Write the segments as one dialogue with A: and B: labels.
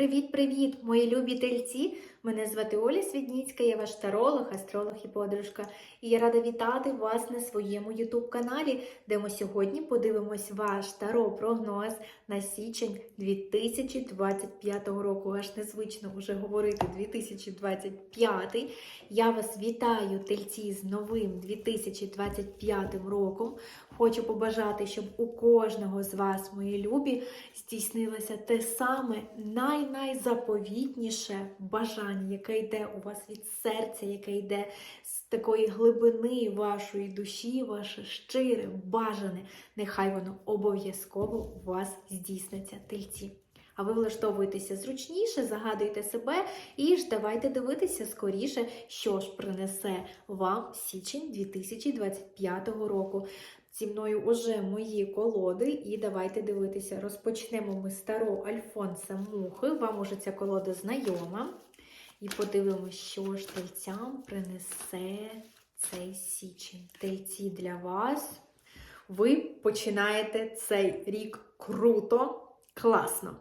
A: Привіт-привіт, мої любі тельці! Мене звати Оля Свідніцька, я ваш таролог, астролог і подружка. І я рада вітати вас на своєму ютуб-каналі, де ми сьогодні подивимось ваш таро-прогноз на січень 2025 року. Аж незвично вже говорити 2025. Я вас вітаю, тельці, з новим 2025 роком. Хочу побажати, щоб у кожного з вас, мої любі, здійснилося те саме най-найзаповітніше бажання, яке йде у вас від серця, яке йде з такої глибини вашої душі, ваше щире, бажане. Нехай воно обов'язково у вас здійсниться, тельці. А ви влаштовуєтеся зручніше, загадуйте себе і ж давайте дивитися скоріше, що ж принесе вам січень 2025 року. Зі мною уже мої колоди, і давайте дивитися. Розпочнемо ми стару Альфонса Мухи. Вам уже ця колода знайома. І подивимося, що ж тельцям принесе цей січень. Тельці для вас. Ви починаєте цей рік круто, класно,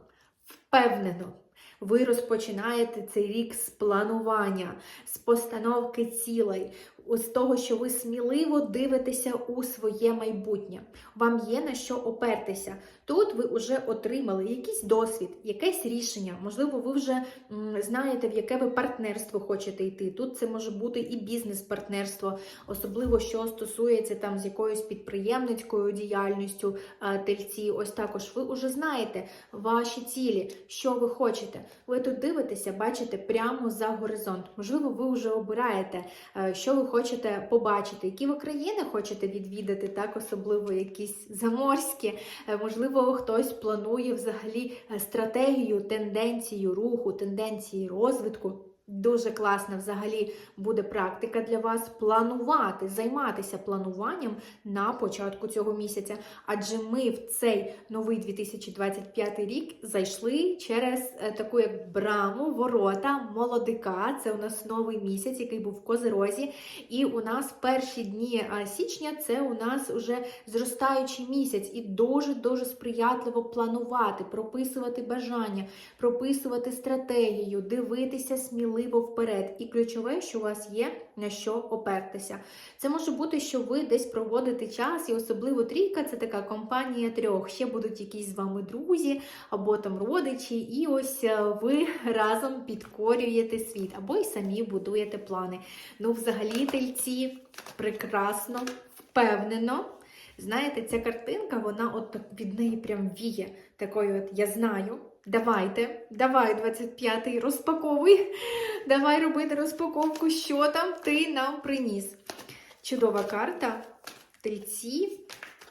A: впевнено. Ви розпочинаєте цей рік з планування, з постановки цілей, з того, що ви сміливо дивитеся у своє майбутнє. Вам є на що опертися. Тут ви вже отримали якийсь досвід, якесь рішення. Можливо, ви вже знаєте, в яке ви партнерство хочете йти. Тут це може бути і бізнес-партнерство, особливо що стосується там з якоюсь підприємницькою діяльністю тельці. Ось також ви вже знаєте ваші цілі, що ви хочете. Ви тут дивитеся, бачите прямо за горизонт. Можливо, ви вже обираєте, е, що ви хочете побачити, які ви країни хочете відвідати, так особливо якісь заморські. Е, Можливо, хтось планує взагалі е, стратегію, тенденцію руху, тенденції розвитку. Дуже класна взагалі буде практика для вас планувати, займатися плануванням на початку цього місяця. Адже ми в цей новий 2025 рік зайшли через е, таку як браму, ворота, молодика. Це у нас новий місяць, який був в Козерозі. І у нас перші дні січня це у нас уже зростаючий місяць, і дуже-дуже сприятливо планувати, прописувати бажання, прописувати стратегію, дивитися сміливо вперед. І ключове, що у вас є на що опертися. Це може бути, що ви десь проводите час, і особливо трійка це така компанія трьох. Ще будуть якісь з вами друзі або там родичі, і ось е, ви разом підкорюєте світ, або й самі будуєте плани. Ну, взагалі, тельці прекрасно, впевнено. Знаєте, ця картинка, вона от від неї прям віє. Такою от я знаю. Давайте, давай, 25-й, розпаковуй. Давай робити розпаковку, що там ти нам приніс. Чудова карта. Тельці.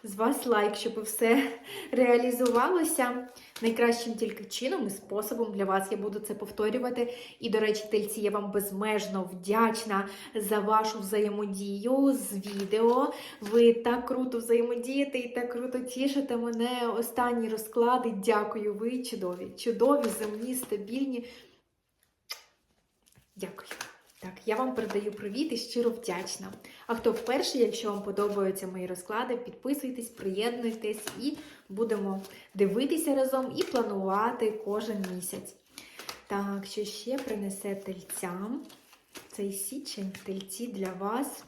A: З вас лайк, щоб все реалізувалося найкращим тільки чином і способом для вас. Я буду це повторювати. І, до речі, тельці, я вам безмежно вдячна за вашу взаємодію з відео. Ви так круто взаємодієте і так круто тішите мене. Останні розклади. Дякую, ви чудові, чудові, земні, стабільні. Дякую. Так, я вам передаю привіт і щиро вдячна. А хто вперше, якщо вам подобаються мої розклади, підписуйтесь, приєднуйтесь і будемо дивитися разом і планувати кожен місяць. Так, що ще принесе тельцям? Цей січень тельці для вас.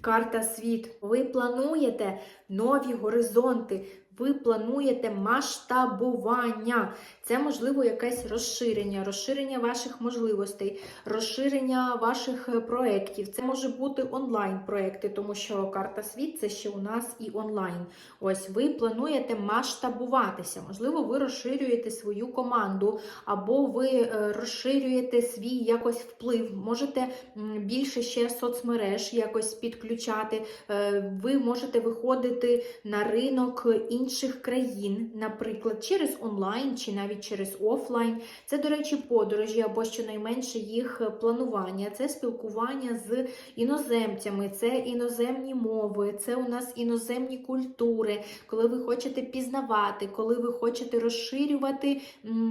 A: Карта світ. Ви плануєте нові горизонти. Ви плануєте масштабування. Це, можливо, якесь розширення, розширення ваших можливостей, розширення ваших е, проєктів. Це може бути онлайн-проєкти, тому що карта світ це ще у нас і онлайн. Ось ви плануєте масштабуватися. Можливо, ви розширюєте свою команду, або ви е, розширюєте свій якось вплив. Можете більше ще соцмереж якось підключати. Е, Ви можете виходити на ринок інших країн, наприклад, через онлайн чи навіть через офлайн. Це, до речі, подорожі або щонайменше їх планування, це спілкування з іноземцями, це іноземні мови, це у нас іноземні культури, коли ви хочете пізнавати, коли ви хочете розширювати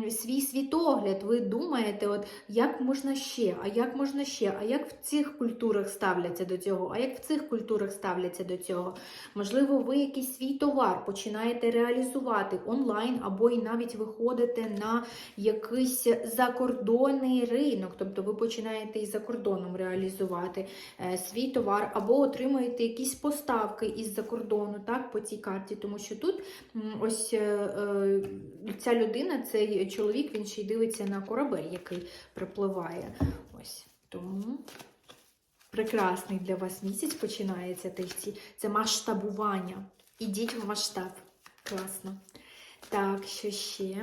A: свій світогляд. Ви думаєте, от як можна ще, а як можна ще, а як в цих культурах ставляться до цього, а як в цих культурах ставляться до цього. Можливо, ви якийсь свій товар починаєте починаєте реалізувати онлайн, або і навіть виходите на якийсь закордонний ринок, тобто ви починаєте і за кордоном реалізувати е, свій товар, або отримуєте якісь поставки із-за кордону, так, по цій карті, тому що тут ось е, е, ця людина, цей чоловік, він ще й дивиться на корабель, який припливає. Ось тому. Прекрасний для вас місяць починається. Це масштабування. Ідіть в масштаб. Класно. Так, що ще?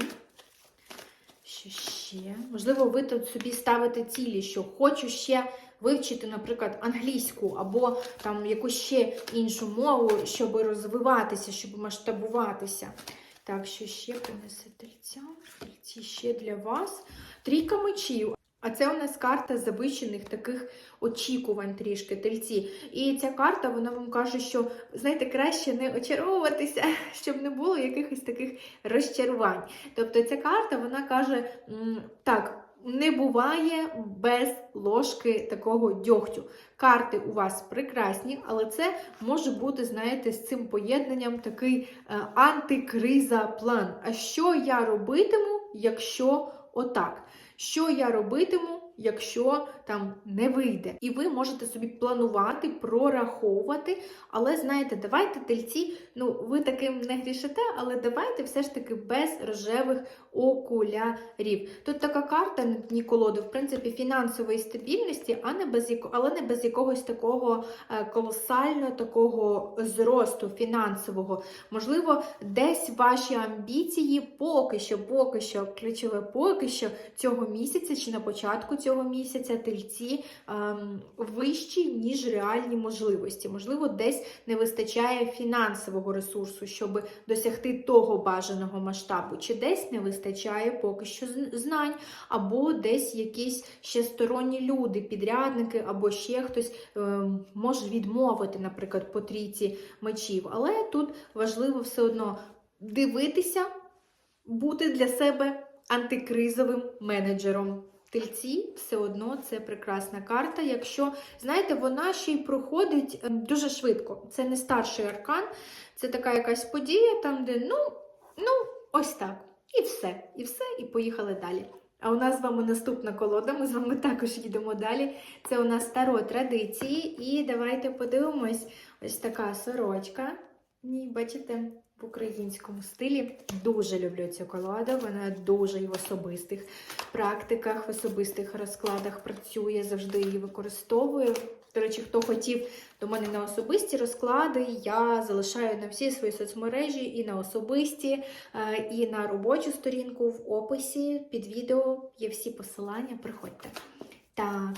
A: Що ще? Можливо, ви тут собі ставите цілі, що хочу ще вивчити, наприклад, англійську або там якусь ще іншу мову, щоб розвиватися, щоб масштабуватися. Так, що ще принесе тельця? Тельці ще для вас. Трійка мечів. А це у нас карта завищених таких очікувань трішки тельці. І ця карта вона вам каже, що знаєте, краще не очаровуватися, щоб не було якихось таких розчарувань. Тобто ця карта вона каже: так. Не буває без ложки такого дьогтю. Карти у вас прекрасні, але це може бути, знаєте, з цим поєднанням такий е, антикриза план. А що я робитиму, якщо отак? Що я робитиму, якщо там не вийде? І ви можете собі планувати, прораховувати. Але знаєте, давайте тельці, ну ви таким не грішите, але давайте все ж таки без рожевих окулярів. Тут така карта дні колоди, в принципі, фінансової стабільності, а не без але не без якогось такого е, колосального такого зросту фінансового. Можливо, десь ваші амбіції поки що, поки що, ключове поки що цього місяця чи на початку цього місяця тельці ем, вищі, ніж реальні можливості. Можливо, десь не вистачає фінансового ресурсу, щоб досягти того бажаного масштабу, чи десь не вистачає поки що знань, або десь якісь ще сторонні люди, підрядники, або ще хтось ем, може відмовити, наприклад, по трійці мечів. Але тут важливо все одно дивитися, бути для себе антикризовим менеджером. Тельці все одно це прекрасна карта. Якщо, знаєте, вона ще й проходить ем, дуже швидко. Це не старший аркан, це така якась подія, там, де ну, ну, ось так. І все, і все, і поїхали далі. А у нас з вами наступна колода, ми з вами також їдемо далі. Це у нас старо традиції. І давайте подивимось, ось така сорочка. Ні, бачите, в українському стилі. Дуже люблю цю колоду, вона дуже і в особистих практиках, в особистих розкладах працює, завжди її використовую. До речі, хто хотів до мене на особисті розклади, я залишаю на всі свої соцмережі і на особисті, е, і на робочу сторінку в описі під відео є всі посилання. Приходьте. Так,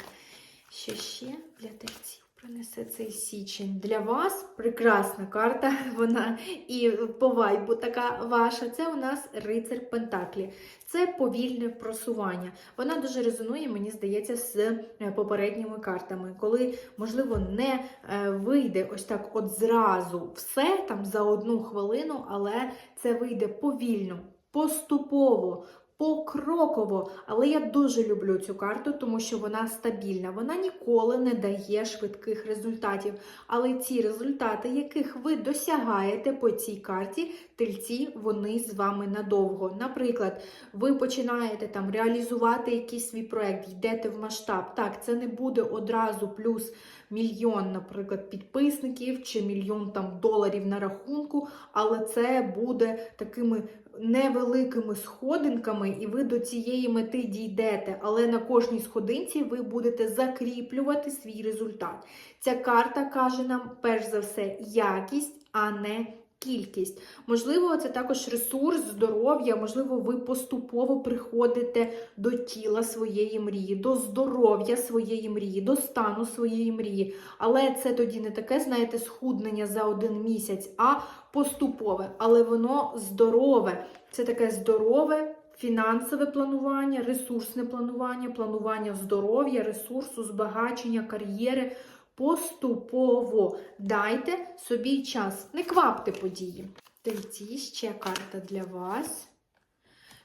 A: що ще для терців? Принесе цей січень для вас прекрасна карта. Вона і по вайбу така ваша. Це у нас рицар Пентаклі. Це повільне просування. Вона дуже резонує, мені здається, з е, попередніми картами, коли, можливо, не е, вийде ось так от зразу все там за одну хвилину, але це вийде повільно, поступово. Покроково, але я дуже люблю цю карту, тому що вона стабільна. Вона ніколи не дає швидких результатів. Але ці результати, яких ви досягаєте по цій карті, тельці, вони з вами надовго. Наприклад, ви починаєте там реалізувати якийсь свій проект, йдете в масштаб. Так, це не буде одразу плюс мільйон, наприклад, підписників чи мільйон там доларів на рахунку, але це буде такими невеликими сходинками, і ви до цієї мети дійдете. Але на кожній сходинці ви будете закріплювати свій результат. Ця карта каже нам, перш за все, якість, а не кількість. Можливо, це також ресурс, здоров'я, можливо, ви поступово приходите до тіла своєї мрії, до здоров'я своєї мрії, до стану своєї мрії. Але це тоді не таке, знаєте, схуднення за один місяць, а поступове. Але воно здорове. Це таке здорове. Фінансове планування, ресурсне планування, планування здоров'я, ресурсу, збагачення, кар'єри поступово. Дайте собі час, не квапте події. Тельці, ще карта для вас.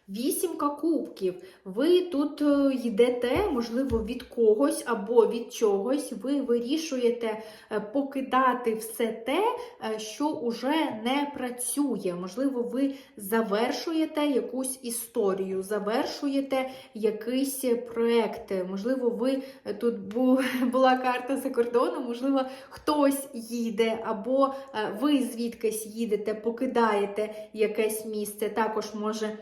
A: Вісімка кубків. Ви тут е, йдете, можливо, від когось або від чогось. Ви вирішуєте е, покидати все те, е, що уже не працює. Можливо, ви завершуєте якусь історію, завершуєте якийсь проект. Можливо, ви тут була карта за кордоном, можливо, хтось їде, або ви звідкись їдете, покидаєте якесь місце, також може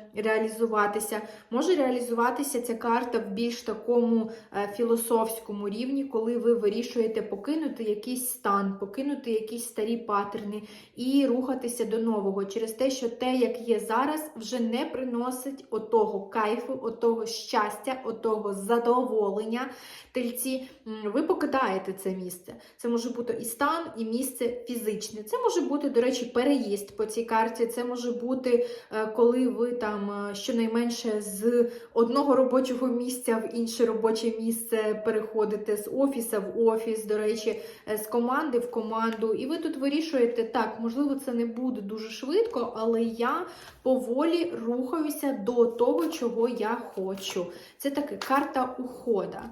A: реалізуватися. Може реалізуватися ця карта в більш такому е, філософському рівні, коли ви вирішуєте покинути якийсь стан, покинути якісь старі паттерни і рухатися до нового через те, що те, як є зараз, вже не приносить отого кайфу, отого щастя, отого задоволення. Тельці, ви покидаєте це місце. Це може бути і стан, і місце фізичне. Це може бути, до речі, переїзд по цій карті. Це може бути, е, коли ви там е, щонайменше з одного робочого місця в інше робоче місце переходите з офіса в офіс, до речі, е, з команди в команду. І ви тут вирішуєте, так, можливо, це не буде дуже швидко, але я поволі рухаюся до того, чого я хочу. Це така карта ухода.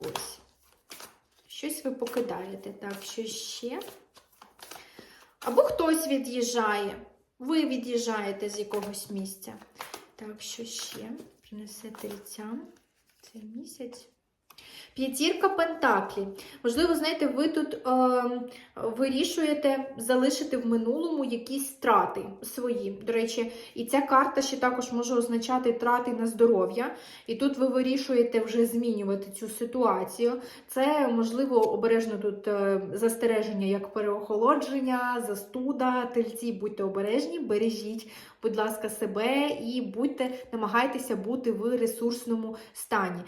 A: Ось. Щось ви покидаєте. Так, що ще? Або хтось від'їжджає. Ви від'їжджаєте з якогось місця. Так, що ще? Принесе тельцям цей місяць. П'ятірка Пентаклі. Можливо, знаєте, ви тут е, вирішуєте залишити в минулому якісь втрати свої. До речі, і ця карта ще також може означати трати на здоров'я. І тут ви вирішуєте вже змінювати цю ситуацію. Це, можливо, обережно тут е, застереження як переохолодження, застуда, тельці, будьте обережні, бережіть, будь ласка, себе і будьте, намагайтеся бути в ресурсному стані.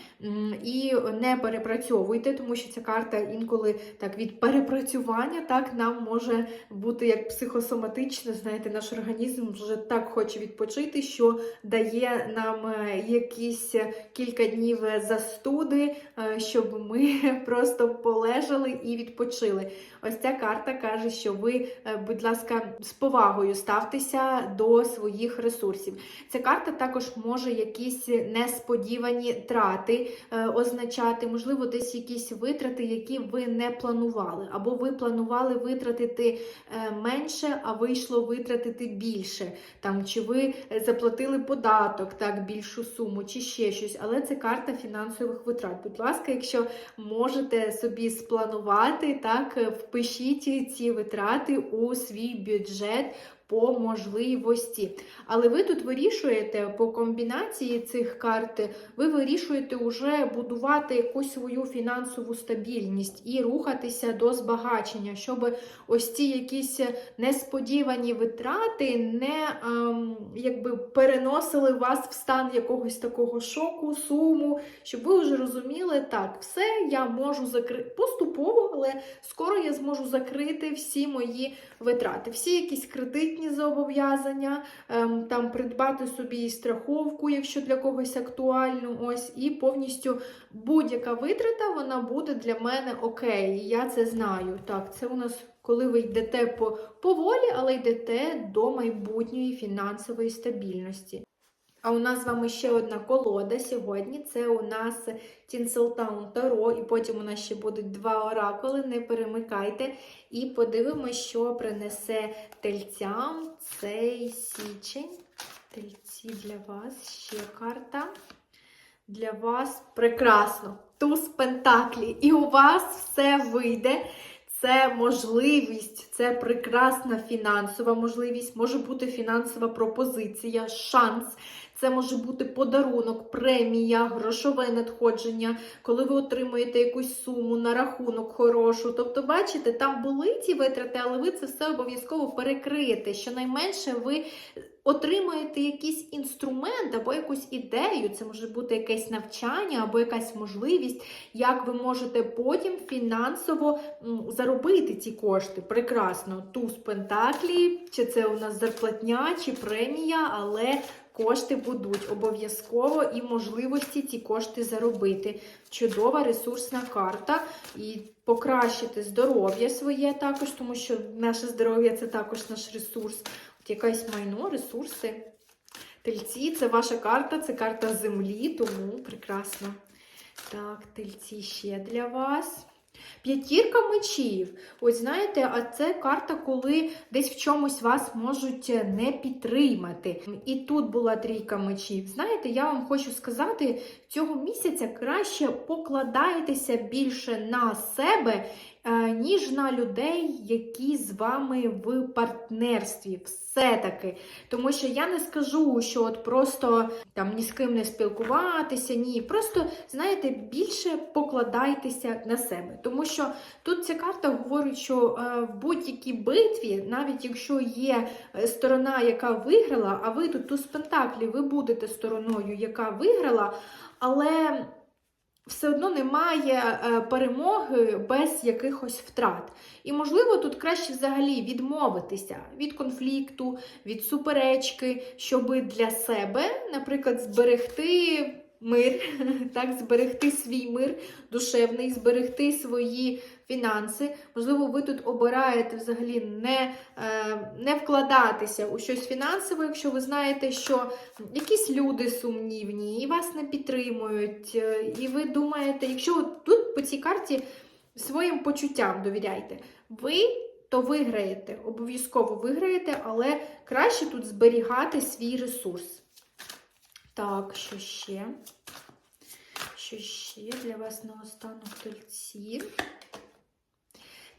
A: І не перепрацьовуйте, тому що ця карта інколи так від перепрацювання так нам може бути як психосоматично. Знаєте, наш організм вже так хоче відпочити, що дає нам е, якісь кілька днів застуди, е, щоб ми просто полежали і відпочили. Ось ця карта каже, що ви, е, будь ласка, з повагою ставтеся до своїх ресурсів. Ця карта також може якісь несподівані трати е, означати, можливо, десь якісь витрати, які ви не планували, або ви планували витратити е, менше, а вийшло витратити більше. Там чи ви заплатили податок, так, більшу суму, чи ще щось, але це карта фінансових витрат. Будь ласка, якщо можете собі спланувати, так, е, впишіть ці витрати у свій бюджет. По можливості. Але ви тут вирішуєте по комбінації цих карт, ви вирішуєте вже будувати якусь свою фінансову стабільність і рухатися до збагачення, щоб ось ці якісь несподівані витрати не ем, якби переносили вас в стан якогось такого шоку, суму, щоб ви вже розуміли, так, все я можу закрити поступово, але скоро я зможу закрити всі мої витрати, всі якісь кредитні зобов'язання, ем, там придбати собі страховку, якщо для когось актуально, ось, і повністю будь-яка витрата вона буде для мене окей. Я це знаю. Так, це у нас. Коли ви йдете по поволі, але йдете до майбутньої фінансової стабільності. А у нас з вами ще одна колода сьогодні. Це у нас Tinseltown Таро, і потім у нас ще будуть два оракули, не перемикайте. І подивимося, що принесе тельцям цей січень. Тельці для вас ще карта. Для вас прекрасно. Туз Пентаклі. І у вас все вийде. Це можливість, це прекрасна фінансова можливість, може бути фінансова пропозиція, шанс. Це може бути подарунок, премія, грошове надходження, коли ви отримуєте якусь суму на рахунок хорошу. Тобто, бачите, там були ці витрати, але ви це все обов'язково перекриєте. Щонайменше ви отримуєте якийсь інструмент або якусь ідею, це може бути якесь навчання або якась можливість, як ви можете потім фінансово заробити ці кошти. Прекрасно, туз пентаклі, чи це у нас зарплатня, чи премія, але кошти будуть обов'язково і можливості ці кошти заробити. Чудова ресурсна карта. І покращити здоров'я своє також, тому що наше здоров'я це також наш ресурс. От якесь майно, ресурси. Тельці це ваша карта, це карта землі, тому прекрасно. Так, тельці ще для вас. П'ятірка мечів. Ось знаєте, а це карта, коли десь в чомусь вас можуть не підтримати. І тут була трійка мечів. Знаєте, я вам хочу сказати, цього місяця краще покладайтеся більше на себе, е, ніж на людей, які з вами в партнерстві. Все-таки. Тому що я не скажу, що от просто там ні з ким не спілкуватися, ні. Просто, знаєте, більше покладайтеся на себе. Тому що тут ця карта говорить, що е, в будь-якій битві, навіть якщо є е, сторона, яка виграла, а ви тут туз пентаклів, ви будете стороною, яка виграла, але все одно немає е, перемоги без якихось втрат. І, можливо, тут краще взагалі відмовитися від конфлікту, від суперечки, щоб для себе, наприклад, зберегти мир, так, зберегти свій мир душевний, зберегти свої фінанси. Можливо, ви тут обираєте взагалі не, е, не вкладатися у щось фінансове, якщо ви знаєте, що якісь люди сумнівні і вас не підтримують. е, І ви думаєте, якщо тут по цій карті своїм почуттям довіряйте, ви то виграєте, обов'язково виграєте, але краще тут зберігати свій ресурс. Так, що ще? Що ще для вас наостанок тельці?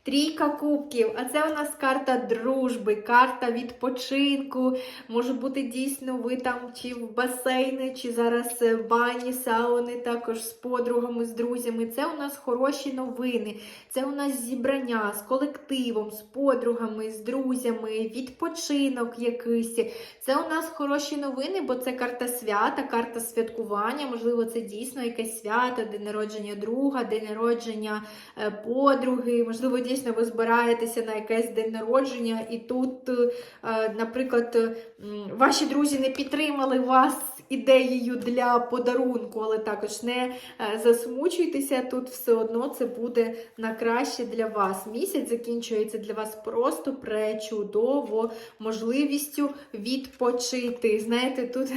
A: Трійка кубків, а це у нас карта дружби, карта відпочинку. Може бути дійсно ви там чи в басейни, чи зараз е, бані, сауни, також з подругами, з друзями. Це у нас хороші новини, це у нас зібрання з колективом, з подругами, з друзями, відпочинок якийсь. Це у нас хороші новини, бо це карта свята, карта святкування. Можливо, це дійсно якесь свято, день народження друга, день народження е, подруги. Можливо, дійсно ви збираєтеся на якесь день народження, і тут, е, наприклад, ваші друзі не підтримали вас ідеєю для подарунку, але також не е, засмучуйтеся, тут все одно це буде на краще для вас. Місяць закінчується для вас просто пречудово можливістю відпочити. Знаєте, тут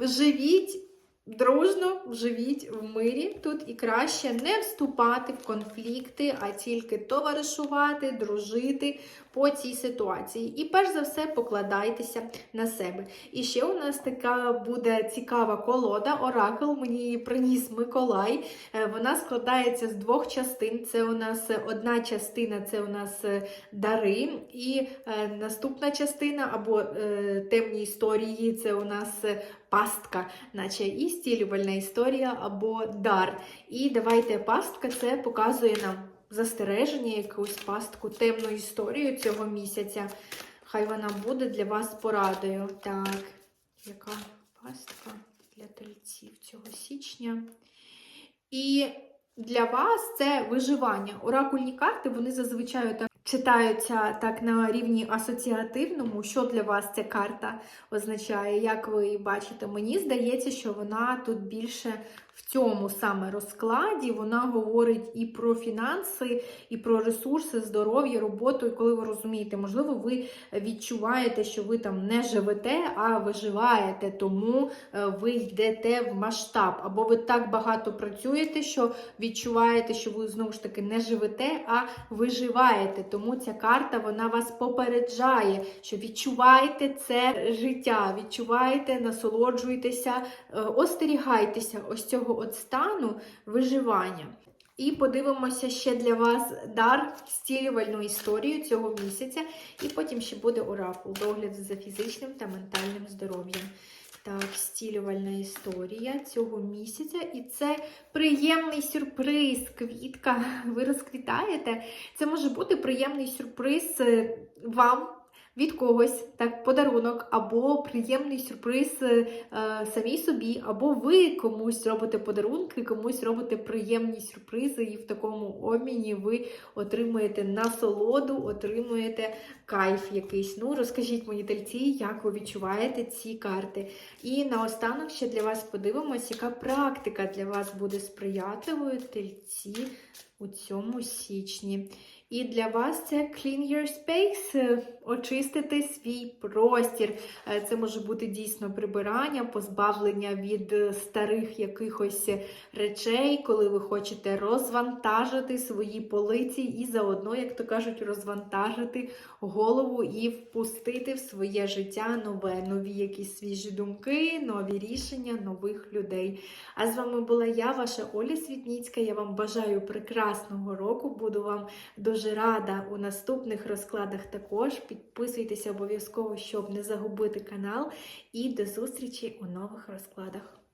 A: живіть. Дружно живіть в мирі. Тут і краще не вступати в конфлікти, а тільки товаришувати, дружити по цій ситуації. І перш за все покладайтеся на себе. І ще у нас така буде цікава колода, оракул. Мені її приніс Миколай. Е, Вона складається з двох частин. Це у нас одна частина, це у нас е, дари, і е, наступна частина або темні історії це у нас пастка, наче і стілювальна історія або дар. І давайте пастка це показує нам застереження, якусь пастку, темну історію цього місяця. Хай вона буде для вас порадою. Так, яка пастка для тельців цього січня? І для вас це виживання. Оракульні карти, вони зазвичай так читаються так на рівні асоціативному. Що для вас ця карта означає? Як ви бачите, мені здається, що вона тут більше в цьому саме розкладі. Вона говорить і про фінанси, і про ресурси, здоров'я, роботу. І коли ви розумієте, можливо, ви відчуваєте, що ви там не живете, а виживаєте, тому е, ви йдете в масштаб. Або ви так багато працюєте, що відчуваєте, що ви знову ж таки не живете, а виживаєте. Тому ця карта вона вас попереджає, що відчувайте це життя, відчувайте, насолоджуйтеся, е, остерігайтеся ось цього от стану виживання. І подивимося ще для вас дар зцілювальну історію цього місяця. І потім ще буде оракул, догляд за фізичним та ментальним здоров'ям. Так, зцілювальна історія цього місяця. І це приємний сюрприз. Квітка, ви розквітаєте. Це може бути приємний сюрприз е, вам. Від когось так подарунок, або приємний сюрприз е, самій собі, або ви комусь робите подарунки, комусь робите приємні сюрпризи, і в такому обміні ви отримуєте насолоду, отримуєте кайф якийсь. Ну, розкажіть мені тельці, як ви відчуваєте ці карти. І наостанок ще для вас подивимось, яка практика для вас буде сприятливою тельці у цьому січні. І для вас це clean your space, е, очистити свій простір. Е, Це може бути дійсно прибирання, позбавлення від е, старих якихось речей, коли ви хочете розвантажити свої полиці і заодно, як то кажуть, розвантажити голову і впустити в своє життя нове, нові якісь свіжі думки, нові рішення нових людей. А з вами була я, ваша Оля Світніцька. Я вам бажаю прекрасного року. Буду вам дуже рада у наступних розкладах також. Підписуйтеся обов'язково, щоб не загубити канал. І до зустрічі у нових розкладах.